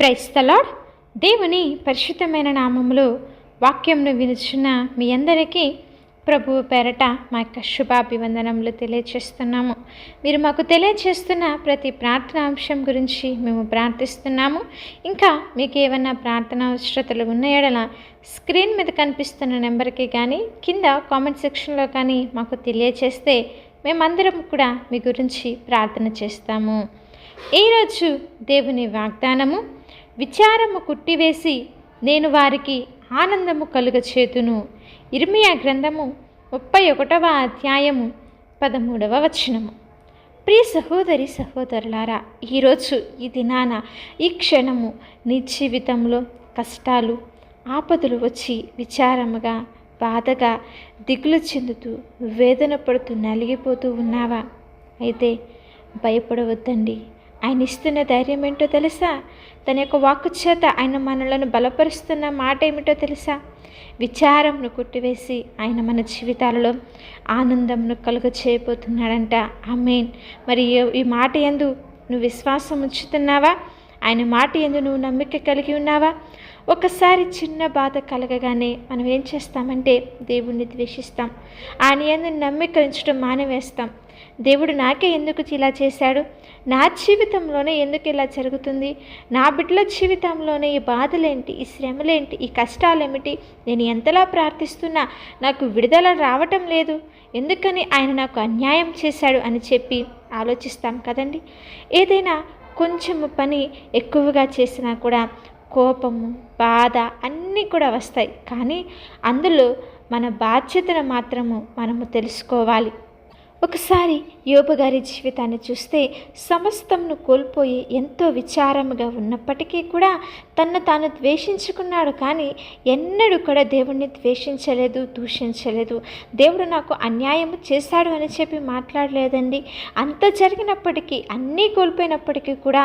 క్రైస్తలాడ్ దేవుని పరిశుద్ధమైన నామములో వాక్యంను వినిచిన మీ అందరికీ ప్రభువు పేరట మా యొక్క శుభాభివందనములు తెలియచేస్తున్నాము. మీరు మాకు తెలియచేస్తున్న ప్రతి ప్రార్థన అంశం గురించి మేము ప్రార్థిస్తున్నాము. ఇంకా మీకు ఏమైనా ప్రార్థన అవసరతలు ఉన్న ఎడల స్క్రీన్ మీద కనిపిస్తున్న నెంబర్కి కానీ కింద కామెంట్ సెక్షన్లో కానీ మాకు తెలియచేస్తే మేమందరం కూడా మీ గురించి ప్రార్థన చేస్తాము. ఈరోజు దేవుని వాగ్దానము విచారము కుట్టివేసి నేను వారికి ఆనందము కలుగచేతును. ఇర్మియా గ్రంథము ముప్పై ఒకటవ అధ్యాయము పదమూడవ వచనము. ప్రియ సహోదరి సహోదరులారా ఈరోజు ఈ దినాన ఈ క్షణము నీ జీవితంలో కష్టాలు ఆపదలు వచ్చి విచారముగా బాధగా దిగులు చెందుతూ వేదన పడుతూ నలిగిపోతూ ఉన్నావా? అయితే భయపడవద్దండి. ఆయన ఇస్తున్న ధైర్యం ఏంటో తెలుసా? తన యొక్క వాక్కు చేత ఆయన మనలను బలపరుస్తున్న మాట ఏమిటో తెలుసా? విచారంను కొట్టివేసి ఆయన మన జీవితాలలో ఆనందంను కలుగ చేయబోతున్నాడంట ఆమెన్. మరి ఈ- ఈ మాట ఎందు నువ్వు విశ్వాసం ఉంచుతున్నావా ఆయన మాట ఎందు నువ్వు నమ్మిక కలిగి ఉన్నావా? ఒకసారి చిన్న బాధ కలగగానే మనం ఏం చేస్తామంటే దేవుణ్ణి ద్వేషిస్తాం. ఆయన ఎందు నమ్మిక ఉంచడం మానవేస్తాం. దేవుడు నాకే ఎందుకు ఇలా చేశాడు? నా జీవితంలోనే ఎందుకు ఇలా జరుగుతుంది? నా బిడ్డల జీవితంలోనే ఈ బాధలేంటి? ఈ శ్రమలేంటి? ఈ కష్టాలేమిటి? నేను ఎంతలా ప్రార్థిస్తున్నా? నాకు విడుదల రావటం లేదు. ఎందుకని ఆయన నాకు అన్యాయం చేశాడు అని చెప్పి ఆలోచిస్తాం కదండి. ఏదైనా కొంచెం పని ఎక్కువగా చేసినా కూడా కోపము బాధ అన్నీ కూడా వస్తాయి. కానీ అందులో మన బాధ్యతను మాత్రము మనము తెలుసుకోవాలి. ఒకసారి యోబగారి జీవితాన్ని చూస్తే సమస్తంను కోల్పోయి ఎంతో విచారముగా ఉన్నప్పటికీ కూడా తన్ను తాను ద్వేషించుకున్నాడు కానీ ఎన్నడూ కూడా దేవుణ్ణి ద్వేషించలేదు దూషించలేదు. దేవుడు నాకు అన్యాయం చేశాడు అని చెప్పి మాట్లాడలేదండి. అంత జరిగినప్పటికీ అన్నీ కోల్పోయినప్పటికీ కూడా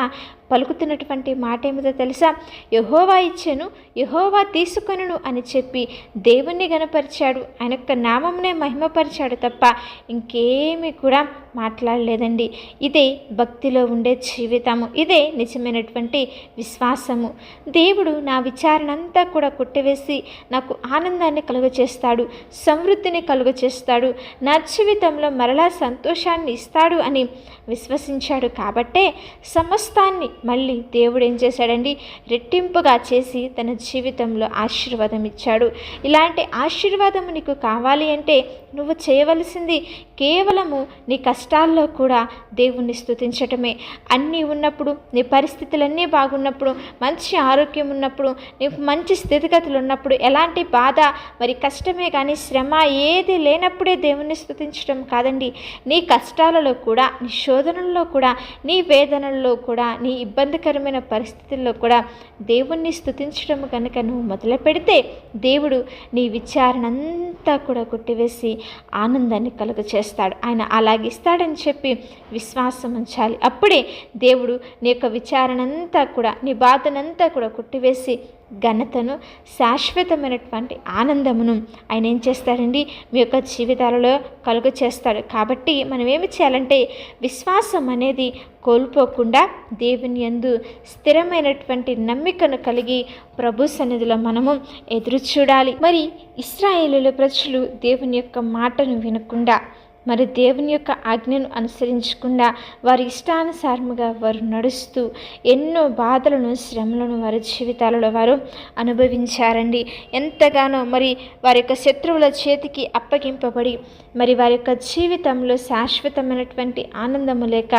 పలుకుతున్నటువంటి మాట ఏమిటో తెలుసా? యహోవా ఇచ్చాను యహోవా తీసుకొనును అని చెప్పి దేవుణ్ణి గనపరిచాడు ఆయన యొక్క నామంనే మహిమపరిచాడు తప్ప ఇంకే ఏమీ కూడా మాట్లాడలేదండి. ఇదే భక్తిలో ఉండే జీవితము. ఇదే నిజమైనటువంటి విశ్వాసము. దేవుడు నా విచారణ అంతా కూడా కొట్టివేసి నాకు ఆనందాన్ని కలుగచేస్తాడు సమృద్ధిని కలుగచేస్తాడు నా జీవితంలో మరలా సంతోషాన్ని ఇస్తాడు అని విశ్వసించాడు కాబట్టే సమస్తాన్ని మళ్ళీ దేవుడు ఏం చేశాడండి? రెట్టింపుగా చేసి తన జీవితంలో ఆశీర్వాదం ఇచ్చాడు. ఇలాంటి ఆశీర్వాదము నీకు కావాలి అంటే నువ్వు చేయవలసింది కేవలము నీ కష్టాల్లో కూడా దేవుణ్ణి స్థుతించటమే అన్నీ ఉన్నప్పుడు నీ పరిస్థితులన్నీ బాగున్నప్పుడు మంచి ఆరోగ్యం ఉన్నప్పుడు నీకు మంచి స్థితిగతులు ఉన్నప్పుడు ఎలాంటి బాధ మరి కష్టమే కానీ శ్రమ ఏది లేనప్పుడే దేవుణ్ణి స్థుతించడం కాదండి. నీ కష్టాలలో కూడా నీ శోధనల్లో కూడా నీ వేదనల్లో కూడా నీ ఇబ్బందికరమైన పరిస్థితుల్లో కూడా దేవుణ్ణి స్థుతించడం కనుక నువ్వు మొదలు పెడితే దేవుడు నీ విచారణ అంతా కూడా కొట్టివేసి ఆనందాన్ని కలుగ చేస్తాడు ఆయన అలాగిస్తాడని చెప్పి విశ్వాసం ఉంచాలి. అప్పుడే దేవుడు నీ యొక్క విచారణ అంతా కూడా నీ బాధనంతా కూడా కొట్టివేసి ఘనతను శాశ్వతమైనటువంటి ఆనందమును ఆయన ఏం చేస్తారండి మీ యొక్క జీవితాలలో కలుగు చేస్తాడు. కాబట్టి మనం ఏమి చేయాలంటే విశ్వాసం అనేది కోల్పోకుండా దేవుని యందు స్థిరమైనటువంటి నమ్మికను కలిగి ప్రభు సన్నిధిలో మనము ఎదురు చూడాలి. మరి ఇస్రాయేలుల ప్రజలు దేవుని యొక్క మాటను వినకుండా మరి దేవుని యొక్క ఆజ్ఞను అనుసరించకుండా వారి ఇష్టానుసారముగా వారు నడుస్తూ ఎన్నో బాధలను శ్రమలను వారి జీవితాలలో వారు అనుభవించారండి. ఎంతగానో మరి వారి యొక్క శత్రువుల చేతికి అప్పగింపబడి మరి వారి యొక్క జీవితంలో శాశ్వతమైనటువంటి ఆనందము లేక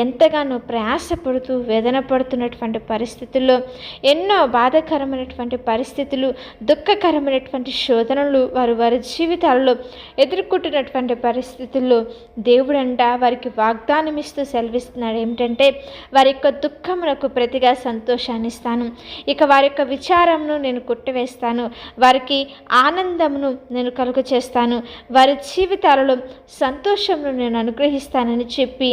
ఎంతగానో ప్రయాసపడుతూ వేదన పడుతున్నటువంటి పరిస్థితుల్లో ఎన్నో బాధాకరమైనటువంటి పరిస్థితులు దుఃఖకరమైనటువంటి శోధనలు వారు వారి జీవితాలలో ఎదుర్కొంటున్నటువంటి పరిస్థితి పరిస్థితుల్లో దేవుడంట వారికి వాగ్దానం ఇస్తూ సెలవిస్తున్నాడు. ఏమిటంటే వారి యొక్క దుఃఖమునకు ప్రతిగా సంతోషాన్ని ఇస్తాను. ఇక వారి యొక్క విచారమును నేను కొట్టివేస్తాను. వారికి ఆనందమును నేను కలుగు చేస్తాను వారి జీవితాలలో సంతోషమును నేను అనుగ్రహిస్తానని చెప్పి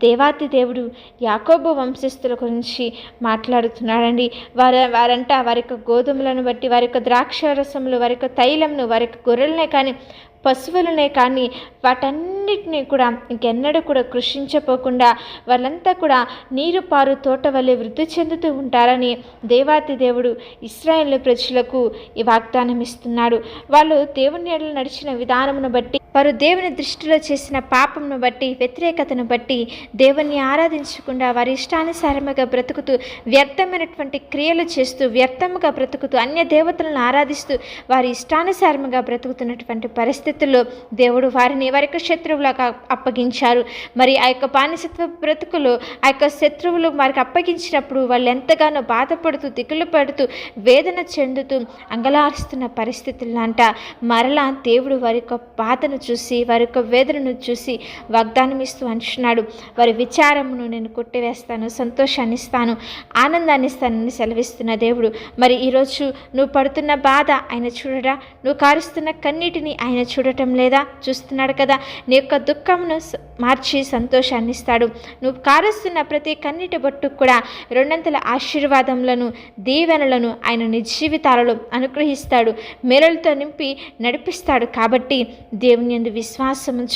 దేవాతి దేవుడు యాకోబు వంశస్థుల గురించి మాట్లాడుతున్నాడండి. వారు వారంట వారి యొక్క గోధుమలను బట్టి వారి యొక్క ద్రాక్ష రసములు వారి యొక్క తైలంను వారి యొక్క గొర్రెలనే కానీ పశువులనే కానీ వాటన్నిటినీ కూడా ఇంకెన్నడూ కూడా కృషించపోకుండా వాళ్ళంతా కూడా నీరు పారు తోట వల్లే వృద్ధి చెందుతూ ఉంటారని దేవాతి దేవుడు ఇస్రాయేల్ ప్రజలకు ఈ వాగ్దానం ఇస్తున్నాడు వాళ్ళు దేవుని ఎడల నడిచిన విధానమును బట్టి వారు దేవుని దృష్టిలో చేసిన పాపంను బట్టి వ్యతిరేకతను బట్టి దేవుణ్ణి ఆరాధించకుండా వారి ఇష్టానుసారముగా బ్రతుకుతూ వ్యర్థమైనటువంటి క్రియలు చేస్తూ వ్యర్థముగా బ్రతుకుతూ అన్య దేవతలను ఆరాధిస్తూ వారి ఇష్టానుసారముగా బ్రతుకుతున్నటువంటి పరిస్థితుల్లో దేవుడు వారిని వారి యొక్క శత్రువులకు అప్పగించారు. మరి ఆ యొక్క బానిసత్వ బ్రతుకులు ఆ యొక్క శత్రువులు వారికి అప్పగించినప్పుడు వాళ్ళు ఎంతగానో బాధపడుతూ దిగులు పడుతూ వేదన చెందుతూ అంగలారుస్తున్న పరిస్థితులంట. మరలా దేవుడు వారి యొక్క బాధను చూసి వారి యొక్క వేదనను చూసి వాగ్దానం ఇస్తూ అంటున్నాడు. వారి విచారమును నేను కొట్టివేస్తాను సంతోషాన్ని ఇస్తాను ఆనందాన్ని ఇస్తానని సెలవిస్తున్న దేవుడు. మరి ఈరోజు నువ్వు పడుతున్న బాధ ఆయన చూడడా నువ్వు కారుస్తున్న కన్నీటిని ఆయన చూడటం లేదా? చూస్తున్నాడు కదా నీ యొక్క దుఃఖమును మార్చి సంతోషాన్ని ఇస్తాడు. నువ్వు కారుస్తున్న ప్రతి కన్నీటి బొట్టుకు కూడా రెండంతల ఆశీర్వాదములను దీవెనలను ఆయన నీ జీవితాలలో అనుగ్రహిస్తాడు. మేలులతో నింపి నడిపిస్తాడు కాబట్టి దేవుని యందు విశ్వాసం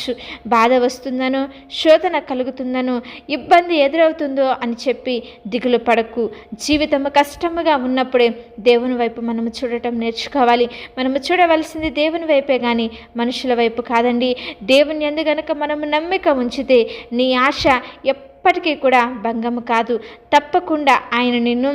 బాధ వస్తుందనో శోధన కలుగుతుందనో ఇబ్బంది ఎదురవుతుందో అని చెప్పి దిగులు పడకు. జీవితము కష్టముగా ఉన్నప్పుడే దేవుని వైపు మనము చూడటం నేర్చుకోవాలి. మనము చూడవలసింది దేవుని వైపే కానీ మనుషుల వైపు కాదండి. దేవుని ఎందు గనక మనము నమ్మిక ఉంచితే నీ ఆశ ఎప్పటికీ కూడా భంగము కాదు. తప్పకుండా ఆయన నిన్ను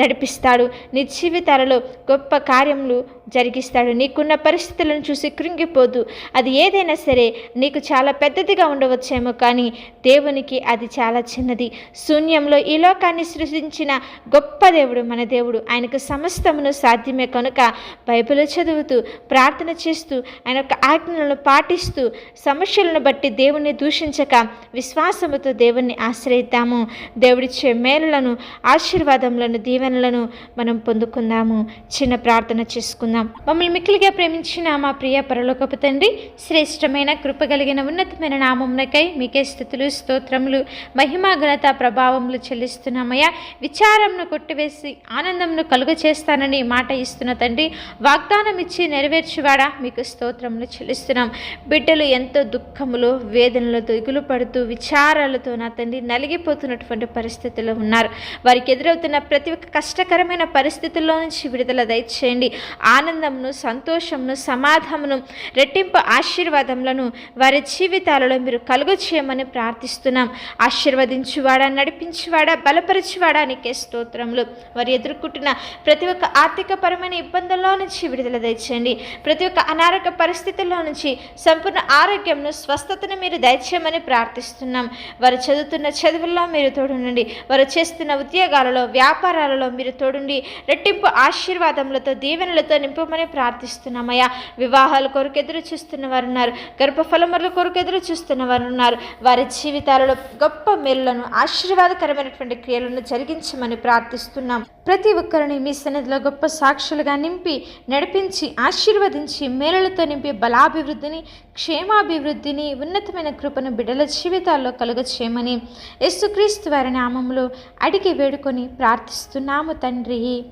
నడిపిస్తాడు. నీ జీవితాలలో గొప్ప కార్యములు జరిగిస్తాడు. నీకున్న పరిస్థితులను చూసి కృంగిపోదు. అది ఏదైనా సరే నీకు చాలా పెద్దదిగా ఉండవచ్చేమో కానీ దేవునికి అది చాలా చిన్నది. శూన్యంలో ఈ లోకాన్ని సృష్టించిన గొప్ప దేవుడు మన దేవుడు. ఆయనకు సమస్తమును సాధ్యమే కనుక బైబిల్ చదువుతూ ప్రార్థన చేస్తూ ఆయన యొక్క ఆజ్ఞలను పాటిస్తూ సమస్యలను బట్టి దేవుణ్ణి దూషించక విశ్వాసముతో దేవుని దేవుణ్ణి ఆశ్రయిద్దాము. దేవుడిచ్చే మేలులను ఆశీర్వాదములను దీవెనలను మనం పొందుకుందాము. చిన్న ప్రార్థన చేసుకుందాం. మమ్మల్ని మిక్కిలిగా ప్రేమించిన మా ప్రియ పరలోకపు తండ్రి శ్రేష్టమైన కృప కలిగిన ఉన్నతమైన నామమునకై మీకే స్థుతులు స్తోత్రములు మహిమా ఘనత ప్రభావములు చెల్లిస్తున్నామయ్యా. విచారంను కొట్టివేసి ఆనందంను కలుగ చేస్తానని మాట ఇస్తున్న తండ్రి వాగ్దానం ఇచ్చి నెరవేర్చివాడా? మీకు స్తోత్రములు చెల్లిస్తున్నాం. బిడ్డలు ఎంతో దుఃఖములు వేదనలతో దిగులు పడుతూ విచారాలతో నా తండ్రి నలిగిపోతున్నటువంటి పరిస్థితుల్లో ఉన్నారు. వారికి ఎదురవుతున్న ప్రతి ఒక్క కష్టకరమైన పరిస్థితుల్లో నుంచి విడుదల దయచేయండి. ఆనందమును సంతోషంను సమాధానమును రెట్టింపు ఆశీర్వాదములను వారి జీవితాలలో మీరు కలుగు చేయమని ప్రార్థిస్తున్నాం. ఆశీర్వదించువాడా నడిపించువాడా బలపరచువాడా నీకే స్తోత్రములు. వారు ఎదుర్కొంటున్న ప్రతి ఒక్క ఆర్థికపరమైన ఇబ్బందుల్లో నుంచి విడుదల దయచేయండి. ప్రతి ఒక్క అనారోగ్య పరిస్థితుల్లో నుంచి సంపూర్ణ ఆరోగ్యంను స్వస్థతను మీరు దయచేయమని ప్రార్థిస్తున్నాం. వారు చదువుతున్న చదువుల్లో మీరు తోడుండండి. వారు చేస్తున్న ఉద్యోగాలలో వ్యాపారాలలో మీరు తోడుండి. రెట్టింపు ఆశీర్వాదములతో దీవెనలతో నింపమని ప్రార్థిస్తున్నామయ్యా. వివాహాల కొరకు ఎదురు చూస్తున్న వారు ఉన్నారు గర్భఫలముల కొరకు ఎదురు చూస్తున్న వారు ఉన్నారు వారి జీవితాలలో గొప్ప మేలులను ఆశీర్వాదకరమైనటువంటి క్రియలను జరిగించమని ప్రార్థిస్తున్నాం. ప్రతి ఒక్కరిని మీ సన్నిధిలో గొప్ప సాక్షులుగా నింపి నడిపించి ఆశీర్వదించి మేలులతో నింపి బలాభివృద్ధిని క్షేమాభివృద్ధిని ఉన్నతమైన కృపను బిడ్డల జీవితాల్లో కలుగ చేయమని యేసుక్రీస్తు వారి నామంలో అడిగి వేడుకొని ప్రార్థిస్తున్నాము తండ్రి.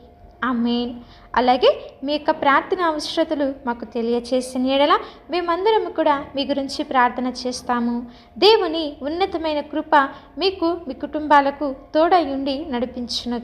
ఆమెన్. అలాగే మీ యొక్క ప్రార్థన అవసరతలు మాకు తెలియచేసిన ఎడల మేమందరం కూడా మీ గురించి ప్రార్థన చేస్తాము. దేవుని ఉన్నతమైన కృప మీకు మీ కుటుంబాలకు తోడై ఉండి నడిపించునుగా.